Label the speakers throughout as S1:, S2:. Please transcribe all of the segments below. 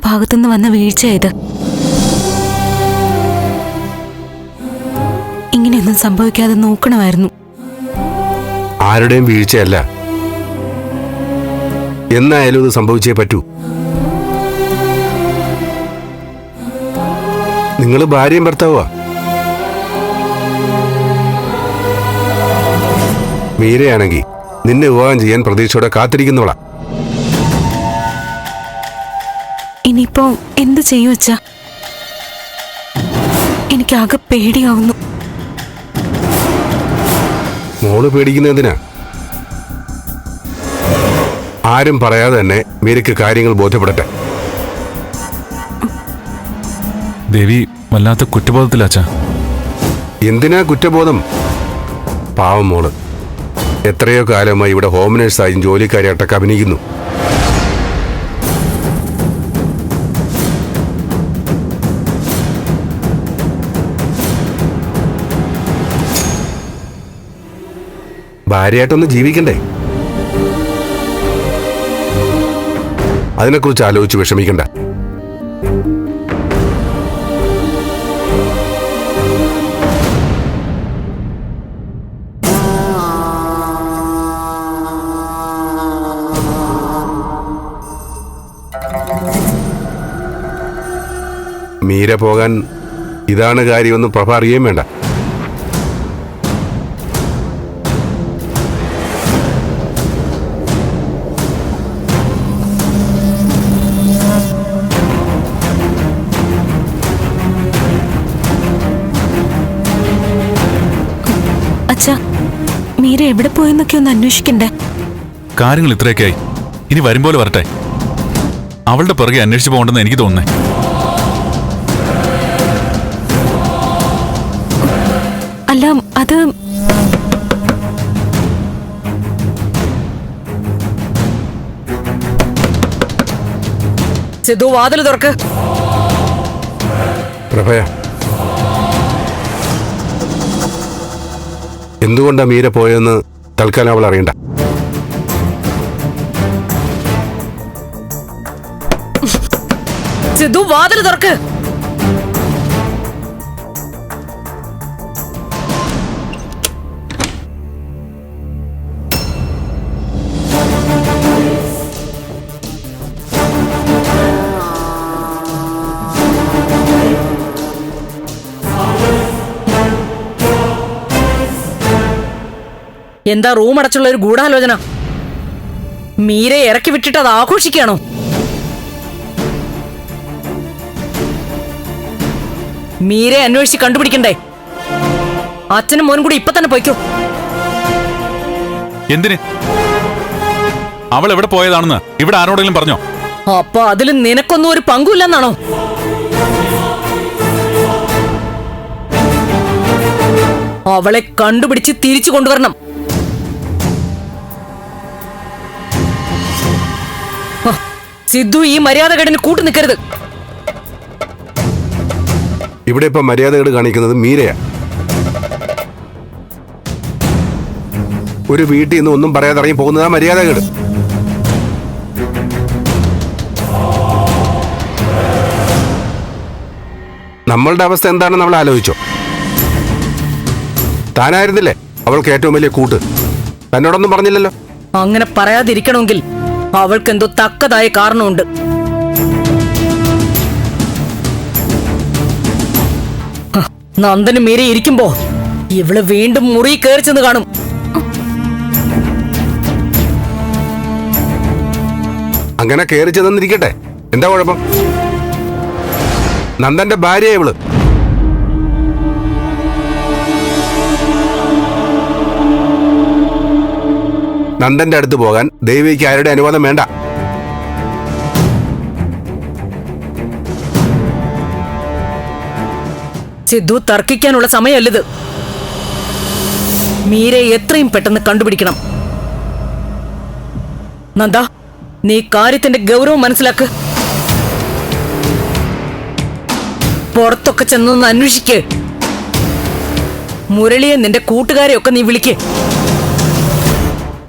S1: എന്റെ ഭാഗത്തുനിന്ന് വന്ന വീഴ്ച ഇത് ഇങ്ങനെയൊന്നും സംഭവിക്കാതെ നോക്കണമായിരുന്നു.
S2: ആരുടെയും വീഴ്ചയല്ല. എന്നായാലും ഇത് സംഭവിച്ചേ പറ്റൂ. നിങ്ങൾ ഭാര്യയും ഭർത്താവുക മീരയാണെങ്കിൽ നിന്നെ വിവാഹം ചെയ്യാൻ പ്രതീക്ഷയോടെ കാത്തിരിക്കുന്നവളാ.
S1: ഇനിയിപ്പോ എന്ത് ചെയ്യും അച്ഛ? എനിക്കാകെ പേടിയാവുന്നു.
S2: മോൾ പേടിക്കുന്നതിനാ ആരും പറയാതെ തന്നെ മീരയ്ക്ക് കാര്യങ്ങൾ ബോധ്യപ്പെടട്ടെ.
S3: ദേവി വല്ലാത്ത കുറ്റബോധത്തിലാച്ച
S2: എന്തിനാ കുറ്റബോധം? പാവം മോൾ. എത്രയോ കാലമായി ഇവിടെ ഹോം നേഴ്സായും ജോലിക്കാരിയായിട്ടൊക്കെ അഭിനയിക്കുന്നു. ഭാര്യയായിട്ടൊന്ന് ജീവിക്കണ്ടേ? അതിനെക്കുറിച്ച് ആലോചിച്ച് വിഷമിക്കണ്ട. മീര പോകാൻ ഇതാണ് കാര്യമെന്ന് പ്രഭ അറിയുകയും വേണ്ട.
S1: മീര എവിടെ പോയെന്നൊക്കെ ഒന്ന് അന്വേഷിക്കണ്ടേ?
S3: കാര്യങ്ങൾ ഇത്രയൊക്കെയായി. ഇനി വരും പോലെ വരട്ടെ. അവളുടെ പുറകെ അന്വേഷിച്ചു പോകണ്ടെന്ന് എനിക്ക് തോന്നുന്നേ.
S1: അല്ല അത്
S4: സിദ്ധു വാതിൽ തുറക്ക്.
S2: പ്രഭയ എന്തുകൊണ്ടാ മീര പോയെന്ന് തൽക്കാലം അവൾ അറിയണ്ട.
S4: സിദ്ധു വാതിൽ തുറക്ക്. എന്താ റൂം അടച്ചുള്ള ഒരു ഗൂഢാലോചന? മീരെ ഇറക്കി വിട്ടിട്ട് അത് ആഘോഷിക്കുകയാണോ? മീരെ അന്വേഷിച്ച് കണ്ടുപിടിക്കണ്ടേ? അച്ഛനും മോനും കൂടി ഇപ്പൊ തന്നെ പോയിക്കോ.
S3: എന്തിന്? അവൾ എവിടെ പോയതാണെന്ന് ഇവിടെ ആരോടെങ്കിലും പറഞ്ഞോ?
S4: അപ്പൊ അതിൽ നിനക്കൊന്നും ഒരു പങ്കുമില്ലെന്നാണോ? അവളെ കണ്ടുപിടിച്ച് തിരിച്ചു കൊണ്ടുവരണം. സിദ്ധു ഈ മര്യാദകേടിന് കൂട്ടു നിൽക്കരുത്
S2: ഇവിടെ ഇപ്പൊ മര്യാദകൾ കാണിക്കുന്നത് മീരയാ. ഒരു വീട്ടിൽ നിന്ന് ഒന്നും പറയാതെ ഇറങ്ങി പോകുന്നതാ മര്യാദകേട്. നമ്മളുടെ അവസ്ഥ എന്താണെന്ന് നമ്മൾ ആലോചിച്ചോ. താനായിരുന്നില്ലേ അവൾക്ക് ഏറ്റവും വലിയ കൂട്ട്? തന്നോടൊന്നും പറഞ്ഞില്ലല്ലോ.
S4: അങ്ങനെ പറയാതിരിക്കണമെങ്കിൽ അവൾക്ക് എന്തോ തക്കതായ കാരണമുണ്ട്. നന്ദനും മീരെ ഇരിക്കുമ്പോ ഇവൾ വീണ്ടും മുറി കയറി ചെന്ന് കാണും.
S2: അങ്ങനെ കയറി ചെന്നിരിക്കട്ടെ. എന്താ കുഴപ്പം? നന്ദന്റെ ഭാര്യ ഇവൾ. നന്ദന്റെ അടുത്ത് പോകാൻ ദേവിക്ക് ആരുടെ അനുവാദം വേണ്ട?
S4: സിദ്ധു തർക്കിക്കാനുള്ള സമയമല്ലത്. മീരെ എത്രയും പെട്ടെന്ന് കണ്ടുപിടിക്കണം. നന്ദ നീ കാര്യത്തിന്റെ ഗൗരവം മനസ്സിലാക്ക്. പുറത്തൊക്കെ ചെന്നൊന്ന് അന്വേഷിക്ക്. മുരളിയെ നിന്റെ കൂട്ടുകാരെയൊക്കെ നീ വിളിക്ക്.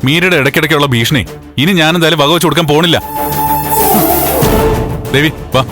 S3: മീരയുടെ ഇടയ്ക്കിടയ്ക്കുള്ള ഭീഷണി. ഇനി ഞാനെന്തായാലും വക വെച്ച് കൊടുക്കാൻ പോണില്ല. ദേവി വാ.